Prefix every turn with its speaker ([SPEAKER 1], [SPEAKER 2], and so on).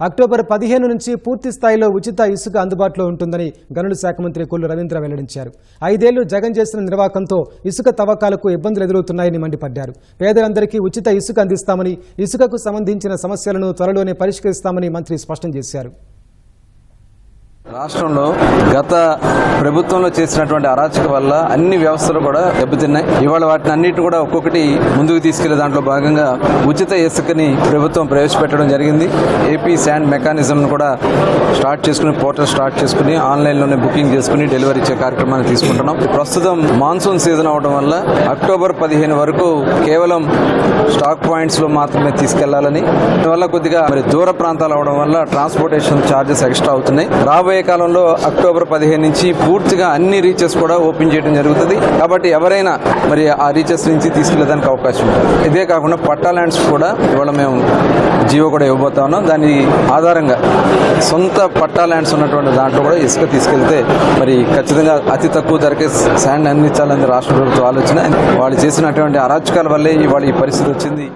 [SPEAKER 1] October పదిహేను నుంచి పూర్తి స్థాయిలో ఉచిత ఇసుక అందుబాటులో ఉంటుందని గనుల శాఖ మంత్రి కొల్లు రవీంద్ర వెల్లడించారు. ఐదేళ్ళు జగన్ చేసిన నిర్వాకంతో ఇసుక తవ్వకాలకు ఇబ్బందులు ఎదురవుతున్నాయని మండిపడ్డారు. పేదలందరికీ ఉచిత ఇసుక అందిస్తామని ఇసుకకు సంబంధించిన సమస్యలను త్వరలోనే పరిష్కరిస్తామని మంత్రి స్పష్టం చేశారు.
[SPEAKER 2] రాష్ట్రంలో గత ప్రభుత్వంలో చేసినటువంటి అరాచక వల్ల అన్ని వ్యవస్థలు కూడా దెబ్బతిన్నాయి. ఇవాళ వాటిని అన్నిటి కూడా ఒక్కొక్కటి ముందుకు తీసుకెళ్ళే దాంట్లో భాగంగా ఉచిత ఇసుకని ప్రభుత్వం ప్రవేశపెట్టడం జరిగింది. ఏపీ శాండ్ మెకానిజం కూడా స్టార్ట్ చేసుకుని పోర్టల్ స్టార్ట్ చేసుకుని ఆన్లైన్లోనే బుకింగ్ చేసుకుని డెలివరీ ఇచ్చే కార్యక్రమాన్ని తీసుకుంటున్నాం. ప్రస్తుతం మాన్సూన్ సీజన్ అవడం వల్ల అక్టోబర్ పదిహేను వరకు కేవలం స్టాక్ పాయింట్స్లో మాత్రమే తీసుకెళ్ళాలని దానివల్ల కొద్దిగా మరి దూర ప్రాంతాలు అవడం వల్ల ట్రాన్స్పోర్టేషన్ ఛార్జెస్ ఎక్స్ట్రా అవుతున్నాయి. రాబోయే కాలంలో అక్టోబర్ పదిహేను నుంచి పూర్తిగా అన్ని రీచెస్ కూడా ఓపెన్ చేయడం జరుగుతుంది. కాబట్టి ఎవరైనా మరి ఆ రీచెస్ నుంచి తీసుకెళ్ళడానికి అవకాశం ఉంటుంది. ఇదే కాకుండా పట్టా ల్యాండ్స్ కూడా ఇవాళ మేము జియో కూడా ఇవ్వబోతా ఉన్నాం. దాని ఆధారంగా సొంత పట్టా ల్యాండ్స్ ఉన్నటువంటి దాంట్లో కూడా ఇసుక తీసుకెళ్తే మరి ఖచ్చితంగా అతి తక్కువ ధరకే శాండ్ అందించాలని రాష్ట్ర ప్రభుత్వం ఆలోచన. వాళ్ళు చేసినటువంటి అరాచకాల వల్లే ఇవాళ ఈ పరిస్థితి వచ్చింది.